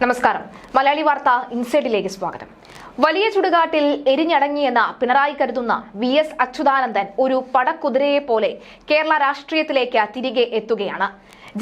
നമസ്കാരം. മലയാളി വാർത്ത ഇൻസൈഡിലേക്ക് സ്വാഗതം. വലിയ ചുടുകാട്ടിൽ എരിഞ്ഞടങ്ങിയെന്ന പിണറായി കരുതുന്ന വി എസ് അച്യുതാനന്ദൻ ഒരു പടക്കുതിരയെ പോലെ കേരള രാഷ്ട്രീയത്തിലേക്ക് തിരികെ എത്തുകയാണ്.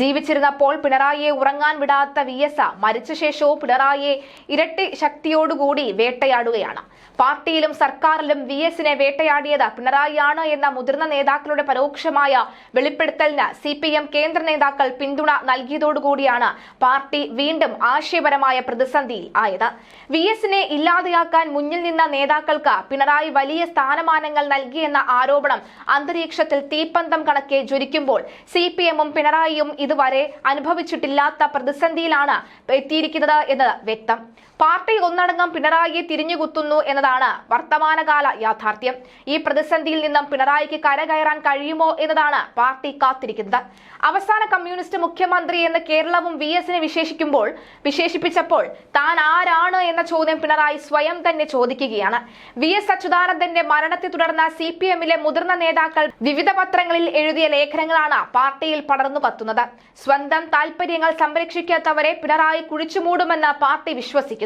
ജീവിച്ചിരുന്നപ്പോൾ പിണറായിയെ ഉറങ്ങാൻ വിടാത്ത വി എസ് മരിച്ച ശേഷവും പിണറായിയെ ഇരട്ടി ശക്തിയോടുകൂടി വേട്ടയാടുകയാണ്. പാർട്ടിയിലും സർക്കാരിലും വി എസിനെ വേട്ടയാടിയത് പിണറായിയാണ് എന്ന മുതിർന്ന നേതാക്കളുടെ പരോക്ഷമായ വെളിപ്പെടുത്തലിന് സി പി എം കേന്ദ്ര നേതാക്കൾ പിന്തുണ നൽകിയതോടുകൂടിയാണ് പാർട്ടി വീണ്ടും ആശയപരമായ പ്രതിസന്ധിയിൽ ആയത്. വി എസിനെ ഇല്ലാതെയാക്കാൻ മുന്നിൽ നിന്ന നേതാക്കൾക്ക് പിണറായി വലിയ സ്ഥാനമാനങ്ങൾ നൽകിയെന്ന ആരോപണം അന്തരീക്ഷത്തിൽ തീപ്പന്തം കണക്കെ ജ്വലിക്കുമ്പോൾ സി പി എമ്മും പിണറായിയും ഇതുവരെ അനുഭവിച്ചിട്ടില്ലാത്ത പ്രതിസന്ധിയിലാണ് എത്തിയിരിക്കുന്നത് എന്നത് വ്യക്തം. പാർട്ടി ഒന്നടങ്കം പിണറായിയെ തിരിഞ്ഞുകുത്തുന്നു എന്നതാണ് വർത്തമാനകാല യാഥാർത്ഥ്യം. ഈ പ്രതിസന്ധിയിൽ നിന്നും പിണറായിക്ക് കരകയറാൻ കഴിയുമോ എന്നതാണ് പാർട്ടി കാത്തിരിക്കുന്നത്. അവസാന കമ്മ്യൂണിസ്റ്റ് മുഖ്യമന്ത്രി എന്ന് കേരളവും വി എസിനെ വിശേഷിക്കുമ്പോൾ വിശേഷിപ്പിച്ചപ്പോൾ താൻ ആരാണ് എന്ന ചോദ്യം പിണറായി സ്വയം തന്നെ ചോദിക്കുകയാണ്. വി എസ് അച്യുതാനന്ദന്റെ മരണത്തെ തുടർന്ന് സി പി എമ്മിലെ മുതിർന്ന നേതാക്കൾ വിവിധ പത്രങ്ങളിൽ എഴുതിയ ലേഖനങ്ങളാണ് പാർട്ടിയിൽ പടർന്നു കത്തുന്നത്. സ്വന്തം താൽപര്യങ്ങൾ സംരക്ഷിക്കാത്തവരെ പിണറായി കുഴിച്ചുമൂടുമെന്ന് പാർട്ടി വിശ്വസിക്കുന്നു.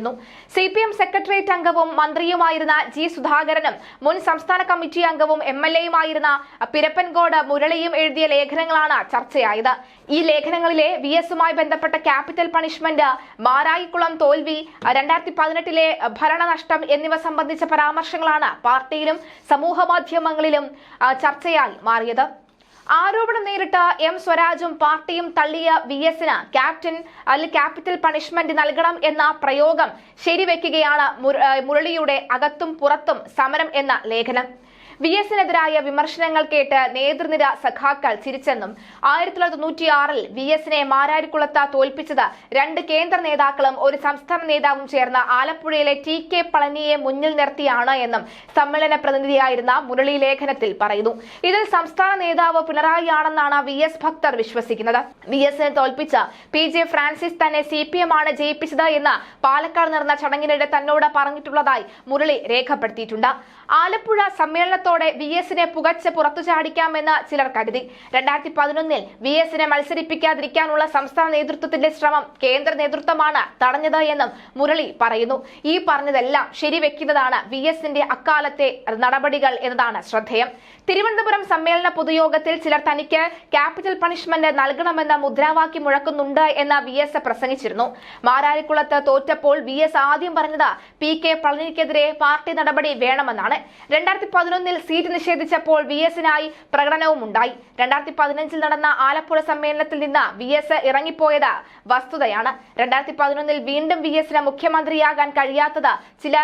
സി പി എം സെക്രട്ടേറിയറ്റ് അംഗവും മന്ത്രിയുമായിരുന്ന ജി സുധാകരനും മുൻ സംസ്ഥാന കമ്മിറ്റി അംഗവും എം എൽ എയുമായിരുന്ന പിരപ്പൻകോട് മുരളിയും എഴുതിയ ലേഖനങ്ങളാണ് ചർച്ചയായത്. ഈ ലേഖനങ്ങളിലെ വി എസുമായി ബന്ധപ്പെട്ട ക്യാപിറ്റൽ പണിഷ്മെന്റ് മാരായിക്കുളം തോൽവി രണ്ടായിരത്തി പതിനെട്ടിലെ ഭരണനഷ്ടം എന്നിവ സംബന്ധിച്ച പരാമർശങ്ങളാണ് പാർട്ടിയിലും സമൂഹ മാധ്യമങ്ങളിലും ചർച്ചയായി മാറിയത്. ആരോപണം നേരിട്ട എം സ്വരാജും പാർട്ടിയും തള്ളിയ വി എസിന് ക്യാപ്റ്റൻ അല്ലെങ്കിൽ ക്യാപിറ്റൽ പണിഷ്മെന്റ് നൽകണം എന്ന പ്രയോഗം ശരിവെക്കുകയാണ് മുര- മുരളിയുടെ അകത്തും പുറത്തും സമരം എന്ന ലേഖനം. വി എസിനെതിരായ വിമർശനങ്ങൾ കേട്ട് നേതൃനിര സഖാക്കൾ ചിരിച്ചെന്നും ആയിരത്തി തൊള്ളായിരത്തി തൊണ്ണൂറ്റിയാറിൽ വി എസിനെ മാരാരിക്കുളത്ത് തോൽപ്പിച്ചത് രണ്ട് കേന്ദ്ര നേതാക്കളും ഒരു സംസ്ഥാന നേതാവും ചേർന്ന ആലപ്പുഴയിലെ ടി കെ പളനിയെ മുന്നിൽ നിർത്തിയാണ് എന്നും സമ്മേളന പ്രതിനിധിയായിരുന്ന മുരളി ലേഖനത്തിൽ പറയുന്നു. ഇതിൽ സംസ്ഥാന നേതാവ് പിണറായിയാണെന്നാണ് വി എസ് ഭക്തർ വിശ്വസിക്കുന്നത്. വി എസിനെ തോൽപ്പിച്ച പി ജെ ഫ്രാൻസിസ് തന്നെ സി പി എം ആണ് ജയിപ്പിച്ചത് എന്ന് പാലക്കാട് നടന്ന ചടങ്ങിനിടെ തന്നോട് പറഞ്ഞിട്ടുള്ളതായി മുരളി രേഖപ്പെടുത്തിയിട്ടുണ്ട്. ആലപ്പുഴ സമ്മേളനത്തോടെ വി എസിനെ പുകച്ച് പുറത്തു ചാടിക്കാമെന്ന് ചിലർ കരുതി. രണ്ടായിരത്തി പതിനൊന്നിൽ വി എസിനെ മത്സരിപ്പിക്കാതിരിക്കാനുള്ള സംസ്ഥാന നേതൃത്വത്തിന്റെ ശ്രമം കേന്ദ്ര നേതൃത്വമാണ് തടഞ്ഞത് എന്നും മുരളി പറയുന്നു. ഈ പറഞ്ഞതെല്ലാം ശരിവെക്കുന്നതാണ് വി എസിന്റെ അക്കാലത്തെ നടപടികൾ എന്നതാണ് ശ്രദ്ധേയം. തിരുവനന്തപുരം സമ്മേളന പൊതുയോഗത്തിൽ ചിലർ തനിക്ക് ക്യാപിറ്റൽ പണിഷ്മെന്റ് നൽകണമെന്ന മുദ്രാവാക്യം മുഴക്കുന്നുണ്ട് എന്ന് വി എസ് പ്രസംഗിച്ചിരുന്നു. മാരാരിക്കുളത്ത് തോറ്റപ്പോൾ വി എസ് ആദ്യം പറഞ്ഞത് പി കെ പളനിക്കെതിരെ പാർട്ടി നടപടി വേണമെന്നാണ്. രണ്ടായിരത്തി പതിനൊന്നിൽ സീറ്റ് നിഷേധിച്ചപ്പോൾ വി എസിനായി പ്രകടനവും ഉണ്ടായി രണ്ടായിരത്തി പതിനഞ്ചിൽ നടന്ന ആലപ്പുഴ സമ്മേളനത്തിൽ നിന്ന് വി എസ് ഇറങ്ങിപ്പോയത് വസ്തുതയാണ്. രണ്ടായിരത്തി പതിനൊന്നിൽ വീണ്ടും വി എസിന് മുഖ്യമന്ത്രിയാകാൻ കഴിയാത്തത് ചില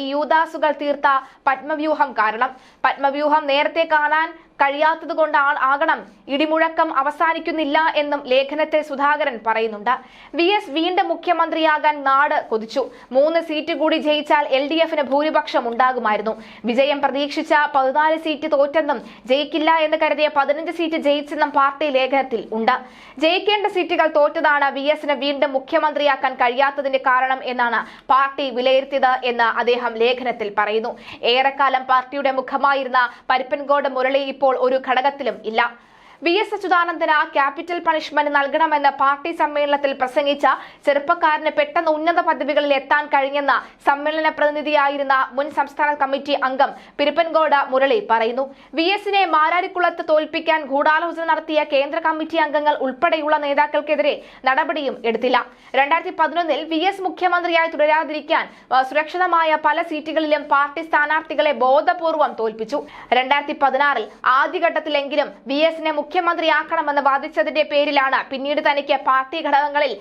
ഈ യൂദാസുകൾ തീർത്ത പത്മവ്യൂഹം കാരണം. പത്മവ്യൂഹം നേരത്തെ കാണാൻ കഴിയാത്തത് കൊണ്ട് ആകണം ഇടിമുഴക്കം അവസാനിക്കുന്നില്ല എന്നും ലേഖനത്തെ സുധാകരൻ പറയുന്നുണ്ട്. വി എസ് വീണ്ടും മുഖ്യമന്ത്രിയാകാൻ നാട് കൊതിച്ചു. മൂന്ന് സീറ്റ് കൂടി ജയിച്ചാൽ എൽ ഡി എഫിന് ഭൂരിപക്ഷം ഉണ്ടാകുമായിരുന്നു. വിജയം പ്രതീക്ഷിച്ച പതിനാല് സീറ്റ് തോറ്റെന്നും ജയിക്കില്ല എന്ന് കരുതിയ പതിനഞ്ച് സീറ്റ് ജയിച്ചെന്നും പാർട്ടി ലേഖനത്തിൽ ഉണ്ട്. ജയിക്കേണ്ട സീറ്റുകൾ തോറ്റതാണ് വി എസിന് വീണ്ടും മുഖ്യമന്ത്രിയാക്കാൻ കഴിയാത്തതിന്റെ കാരണം എന്നാണ് പാർട്ടി വിലയിരുത്തിയത് എന്ന് അദ്ദേഹം ലേഖനത്തിൽ പറയുന്നു. ഏറെക്കാലം പാർട്ടിയുടെ മുഖമായിരുന്ന പരിപ്പൻകോട് മുരളി ഇപ്പോൾ ഒരു ഘടകത്തിലും ഇല്ല. വി എസ് അച്യുതാനന്ദന് ക്യാപിറ്റൽ പണിഷ്മെന്റ് നൽകണമെന്ന് പാർട്ടി സമ്മേളനത്തിൽ പ്രസംഗിച്ച ചെറുപ്പക്കാരന് പെട്ടെന്ന് ഉന്നത പദവികളിൽ എത്താൻ കഴിഞ്ഞെന്ന് സമ്മേളന പ്രതിനിധിയായിരുന്ന മുൻ സംസ്ഥാന കമ്മിറ്റി അംഗം പിരപ്പൻകോട് മുരളി പറയുന്നു. വി എസിനെ മാരാരിക്കുളത്ത് തോൽപ്പിക്കാൻ ഗൂഢാലോചന നടത്തിയ കേന്ദ്ര കമ്മിറ്റി അംഗങ്ങൾ ഉൾപ്പെടെയുള്ള നേതാക്കൾക്കെതിരെ നടപടിയും എടുത്തില്ല. രണ്ടായിരത്തി പതിനൊന്നിൽ വി എസ് മുഖ്യമന്ത്രിയായി തുടരാതിരിക്കാൻ സുരക്ഷിതമായ പല സീറ്റുകളിലും പാർട്ടി സ്ഥാനാർത്ഥികളെ ബോധപൂർവം തോൽപ്പിച്ചു. രണ്ടായിരത്തി പതിനാറിൽ ആദ്യഘട്ടത്തിലെങ്കിലും വി എസിനെ മുഖ്യമന്ത്രിയാക്കണമെന്ന് വാദിച്ചതിന്റെ പേരിലാണ് പിന്നീട് തനിക്ക് പാർട്ടി ഘടകങ്ങളിൽ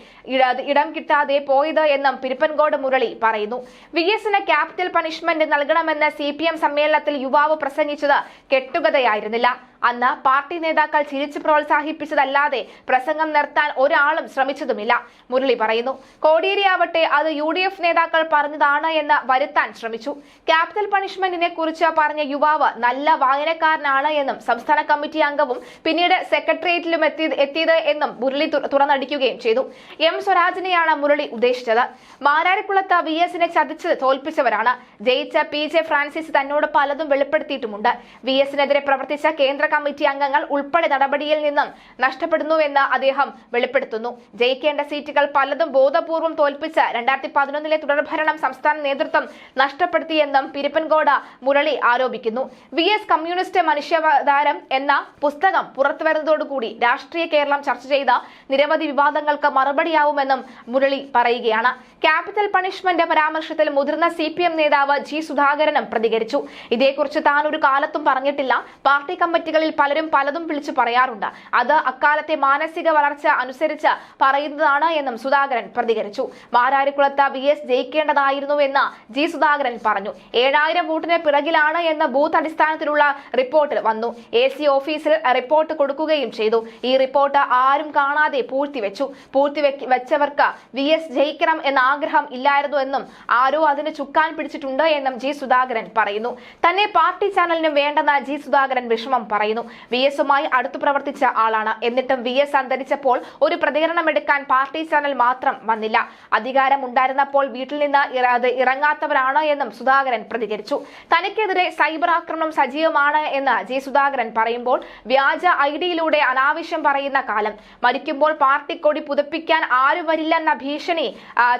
ഇടം കിട്ടാതെ പോയത് എന്നും പിരുപ്പൻകോട് മുരളി പറയുന്നു. വി എസിന് ക്യാപിറ്റൽ പണിഷ്മെന്റ് നൽകണമെന്ന് സി സമ്മേളനത്തിൽ യുവാവ് പ്രസംഗിച്ചത് കെട്ടുകഥയായിരുന്നില്ല. അന്ന് പാർട്ടി നേതാക്കൾ ചിരിച്ചു പ്രോത്സാഹിപ്പിച്ചതല്ലാതെ പ്രസംഗം നിർത്താൻ ഒരാളും ശ്രമിച്ചതുമില്ല. മുരളി പറയുന്നു കോടിയേരിയാവട്ടെ അത് യു ഡി എഫ് നേതാക്കൾ പറഞ്ഞതാണ് എന്ന് വരുത്താൻ ശ്രമിച്ചു. ക്യാപിറ്റൽ പണിഷ്മെന്റിനെ കുറിച്ച് പറഞ്ഞ യുവാവ് നല്ല വായനക്കാരനാണ് എന്നും സംസ്ഥാന കമ്മിറ്റി അംഗവും പിന്നീട് സെക്രട്ടേറിയറ്റിലും എത്തി എത്തിയത് എന്നും മുരളി തുറന്നടിക്കുകയും ചെയ്തു. എം സ്വരാജിനെയാണ് മുരളി ഉദ്ദേശിച്ചത്. മാരാരിക്കുളത്ത് വി എസിനെ ചതിച്ച് തോൽപ്പിച്ചവരാണ്. ജയിച്ച പി ജെ ഫ്രാൻസിസ് തന്നോട് പലതും വെളിപ്പെടുത്തിയിട്ടുമുണ്ട്. വി എസിനെതിരെ പ്രവർത്തിച്ച കേന്ദ്ര കമ്മിറ്റി അംഗങ്ങൾ ഉൾപ്പെടെ നടപടിയിൽ നിന്നും നഷ്ടപ്പെടുന്നുവെന്ന് അദ്ദേഹം വെളിപ്പെടുത്തുന്നു. ജയിക്കേണ്ട സീറ്റുകൾ പലതും ബോധപൂർവം തോൽപ്പിച്ച് രണ്ടായിരത്തി പതിനൊന്നിലെ തുടർഭരണം സംസ്ഥാന നേതൃത്വം നഷ്ടപ്പെടുത്തിയെന്നും പിരിപ്പൻഗോഡ മുരളി ആരോപിക്കുന്നു. വി എസ് കമ്മ്യൂണിസ്റ്റ് മനുഷ്യാവതാരം എന്ന പുസ്തകം പുറത്തുവരുന്നതോടുകൂടി രാഷ്ട്രീയ കേരളം ചർച്ച ചെയ്ത നിരവധി വിവാദങ്ങൾക്ക് മറുപടിയാവുമെന്നും മുരളി പറയുകയാണ്. ക്യാപിറ്റൽ പണിഷ്മെന്റ് പരാമർശത്തിൽ മുതിർന്ന സി പി എം നേതാവ് ജി സുധാകരനും പ്രതികരിച്ചു. ഇതേക്കുറിച്ച് താൻ ഒരു കാലത്തും പറഞ്ഞിട്ടില്ല. പാർട്ടി കമ്മിറ്റികളിൽ പലരും പലതും വിളിച്ചു പറയാറുണ്ട്. അത് അക്കാലത്തെ മാനസിക വളർച്ച അനുസരിച്ച് പറയുന്നതാണ് എന്നും സുധാകരൻ പ്രതികരിച്ചു. മാരാരിക്കുളത്ത് വി എസ് ജയിക്കേണ്ടതായിരുന്നുവെന്ന് ജി സുധാകരൻ പറഞ്ഞു. ഏഴായിരം വോട്ടിന് പിറകിലാണ് എന്ന ബൂത്ത് അടിസ്ഥാനത്തിലുള്ള റിപ്പോർട്ട് വന്നു. എ സി ഓഫീസിൽ റിപ്പോർട്ട് കൊടുക്കുകയും ചെയ്തു. ഈ റിപ്പോർട്ട് ആരും കാണാതെ പൂഴ്ത്തിവെച്ചു. പൂഴ്ത്തി വെച്ചവർക്ക് വി എസ് ജയിക്കണം എന്ന ആഗ്രഹം ഇല്ലായിരുന്നു എന്നും ആരോ അതിന് ചുക്കാൻ പിടിച്ചിട്ടുണ്ട് എന്നും ജി സുധാകരൻ പറയുന്നു. തന്നെ പാർട്ടി ചാനലിനും വേണ്ടെന്ന ജി സുധാകരൻ വിഷമം പറയുന്നു. വി എസുമായി അടുത്തു പ്രവർത്തിച്ച ആളാണ്. എന്നിട്ടും വി എസ് അന്തരിച്ചപ്പോൾ ഒരു പ്രതികരണമെടുക്കാൻ പാർട്ടി ചാനൽ മാത്രം വന്നില്ല. അധികാരം ഉണ്ടായിരുന്നപ്പോൾ വീട്ടിൽ നിന്ന് അത് ഇറങ്ങാത്തവരാണ് എന്നും സുധാകരൻ പ്രതികരിച്ചു. തനിക്കെതിരെ സൈബർ ആക്രമണം സജീവമാണ് എന്ന് ജി സുധാകരൻ പറയുമ്പോൾ വ്യാജ ഐഡിയിലൂടെ അനാവശ്യം പറയുന്ന കാലം. മരിക്കുമ്പോൾ പാർട്ടി കൊടി പുതുപ്പിക്കാൻ ആരും വരില്ലെന്ന ഭീഷണി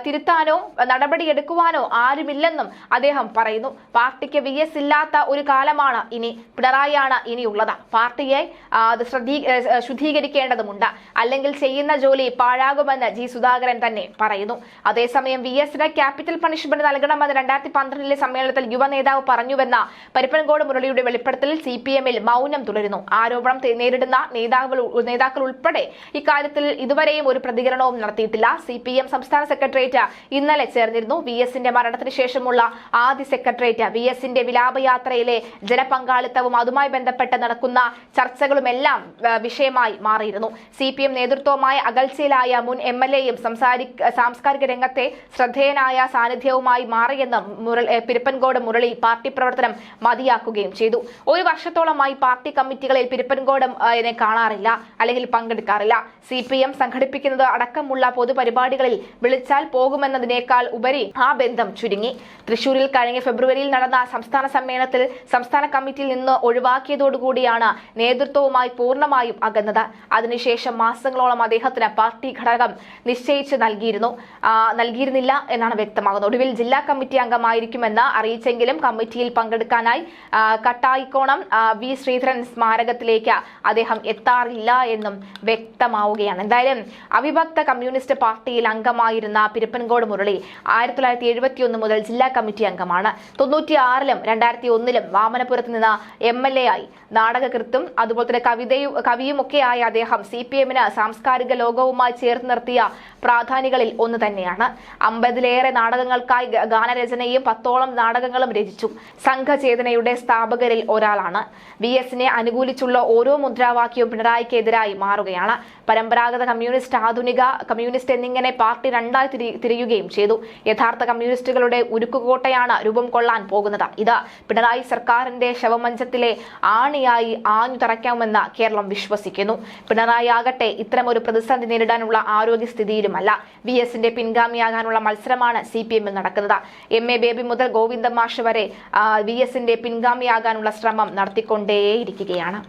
തിരുത്താനോ നടപടിയെടുക്കുവാനോ ആരുമില്ലെന്നും അദ്ദേഹം പറയുന്നു. പാർട്ടിക്ക് വി എസ് ഇല്ലാത്ത ഒരു കാലമാണ് ഇനി പിണറായിയാണ് ഇനിയുള്ളത്. പാർട്ടിയെ ശ്രദ്ധീ ശുദ്ധീകരിക്കേണ്ടതുണ്ട് അല്ലെങ്കിൽ ചെയ്യുന്ന ജോലി പാഴാകുമെന്ന് ജി സുധാകരൻ തന്നെ പറയുന്നു. അതേസമയം വി എസിന് ക്യാപിറ്റൽ പണിഷ്മെന്റ് നൽകണമെന്ന് രണ്ടായിരത്തി പന്ത്രണ്ടിലെ സമ്മേളനത്തിൽ യുവ നേതാവ് പറഞ്ഞുവെന്ന പരിപ്പൻകോട് മുരളിയുടെ വെളിപ്പെടുത്തലിൽ സി പി എമ്മിൽ മൗനം തുടരുന്നു. ആരോപണം നേരിടുന്ന ഉ- നേതാക്കൾ ഉൾപ്പെടെ ഇക്കാര്യത്തിൽ ഇതുവരെയും ഒരു പ്രതികരണവും നടത്തിയിട്ടില്ല. സി പി എം സംസ്ഥാന സെക്രട്ടേറിയറ്റ് ഇന്നലെ ചേർന്നിരുന്നു. വി എസിന്റെ മരണത്തിന് ശേഷമുള്ള ആദ്യ സെക്രട്ടേറിയറ്റ് വി എസിന്റെ വിലാപയാത്രയിലെ ജനപങ്കാളിത്തവും അതുമായി ബന്ധപ്പെട്ട് നടക്കുന്ന ചർച്ചകളുമെല്ലാം ആ, വിഷയമായി മാറിയിരുന്നു. സി പി എം നേതൃത്വവുമായി അകൽച്ചയിലായ മുൻ എം എൽ എയും സാംസ്കാരിക രംഗത്തെ ശ്രദ്ധേയനായ സാന്നിധ്യവുമായി മാറിയെന്ന് പിരുപ്പൻകോട് മുരളി പാർട്ടി പ്രവർത്തനം മതിയാക്കുകയും ചെയ്തു. ഒരു വർഷത്തോളമായി പാർട്ടി കമ്മിറ്റികളിൽ പിരപ്പൻകോട് എന്നെ കാണാറില്ല അല്ലെങ്കിൽ പങ്കെടുക്കാറില്ല. സി പി എം സംഘടിപ്പിക്കുന്നത് അടക്കമുള്ള പൊതുപരിപാടികളിൽ വിളിച്ചാൽ പോകുമെന്നതിനേക്കാൾ ഉപരി ആ ബന്ധം ചുരുങ്ങി. തൃശൂരിൽ കഴിഞ്ഞ ഫെബ്രുവരിയിൽ നടന്ന സംസ്ഥാന സമ്മേളനത്തിൽ സംസ്ഥാന കമ്മിറ്റിയിൽ നിന്ന് ഒഴിവാക്കിയതോടുകൂടിയാണ് നേതൃത്വവുമായി പൂർണമായും അകന്നത്. അതിനുശേഷം മാസങ്ങളോളം അദ്ദേഹത്തിന് പാർട്ടി ഘടകം നിശ്ചയിച്ച് നൽകിയിരുന്നു. നൽകിയിരുന്നില്ല എന്നാണ് വ്യക്തമാകുന്നത്. ഒടുവിൽ ജില്ലാ കമ്മിറ്റി അംഗമായിരിക്കുമെന്ന് അറിയിച്ചെങ്കിലും കമ്മിറ്റിയിൽ പങ്കെടുക്കാനായി കട്ടായിക്കോണം വി ശ്രീധരൻ സ്മാരകത്തിലേക്ക് അദ്ദേഹം എത്താറില്ല എന്നും വ്യക്തമാവുകയാണ്. എന്തായാലും അവിഭക്ത കമ്മ്യൂണിസ്റ്റ് പാർട്ടിയിൽ അംഗമായിരുന്ന പിരപ്പൻകോട് മുരളി ആയിരത്തി തൊള്ളായിരത്തി എഴുപത്തിയൊന്ന് മുതൽ ജില്ലാ കമ്മിറ്റി അംഗമാണ്. തൊണ്ണൂറ്റി ആറിലും രണ്ടായിരത്തി ഒന്നിലും വാമനപുരത്ത് നിന്ന് എം എൽ എ ആയി നാടകകൃത്തും അതുപോലെ തന്നെ കവിതയും കവിയും ഒക്കെയായ അദ്ദേഹം സി പി എമ്മിന് സാംസ്കാരിക ലോകവുമായി ചേർത്ത് നിർത്തിയ പ്രാധാന്യങ്ങളിൽ ഒന്ന് തന്നെയാണ്. അമ്പതിലേറെ നാടകങ്ങൾക്കായി ഗാനരചനയും പത്തോളം നാടകങ്ങളും രചിച്ചു. സംഘചേതനയുടെ സ്ഥാപകരിൽ ഒരാളാണ്. വി എസിനെ അനുകൂലിച്ചുള്ള ഓരോ മുദ്രാവാക്യവും പിണറായിക്കെതിരായി മാറുകയാണ്. പരമ്പരാഗത കമ്മ്യൂണിസ്റ്റ് ആധുനിക കമ്മ്യൂണിസ്റ്റ് എന്നിങ്ങനെ പാർട്ടി രണ്ടായി തിരിയുകയും ചെയ്തു. യഥാർത്ഥ കമ്മ്യൂണിസ്റ്റുകളുടെ ഉരുക്കുകോട്ടയാണ് രൂപം കൊള്ളാൻ പോകുന്നത്. ഇത് പിണറായി സർക്കാരിന്റെ ശവമഞ്ചത്തിലെ ആണിയായി ആഞ്ഞു തറയ്ക്കാമെന്ന് കേരളം വിശ്വസിക്കുന്നു. പിണറായി ആകട്ടെ ഇത്തരമൊരു പ്രതിസന്ധി നേരിടാനുള്ള ആരോഗ്യസ്ഥിതിയിലുമല്ല. വി എസിന്റെ പിൻഗാമിയാകാനുള്ള മത്സരമാണ് സി പി എമ്മിൽ നടക്കുന്നത്. എം എ ബേബി മുതൽ ഗോവിന്ദ മാഷ് വരെ വി എസിന്റെ പിൻഗാമിയാകാനുള്ള ശ്രമം നടത്തിക്കൊണ്ടേയിരിക്കുകയാണ്.